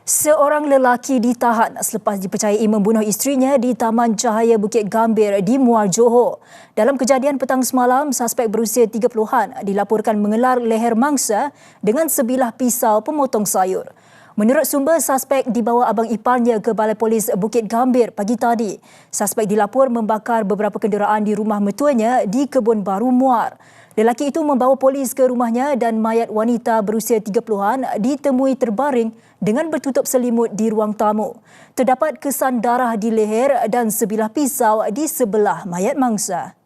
Seorang lelaki ditahan selepas dipercayai membunuh isterinya di Taman Cahaya Bukit Gambir di Muar Johor. Dalam kejadian petang semalam, suspek berusia 30-an dilaporkan mengelar leher mangsa dengan sebilah pisau pemotong sayur. Menurut sumber, suspek dibawa abang iparnya ke Balai Polis Bukit Gambir pagi tadi. Suspek dilapor membakar beberapa kenderaan di rumah mertuanya di Kebun Baru Muar. Lelaki itu membawa polis ke rumahnya dan mayat wanita berusia 30-an ditemui terbaring dengan bertutup selimut di ruang tamu. Terdapat kesan darah di leher dan sebilah pisau di sebelah mayat mangsa.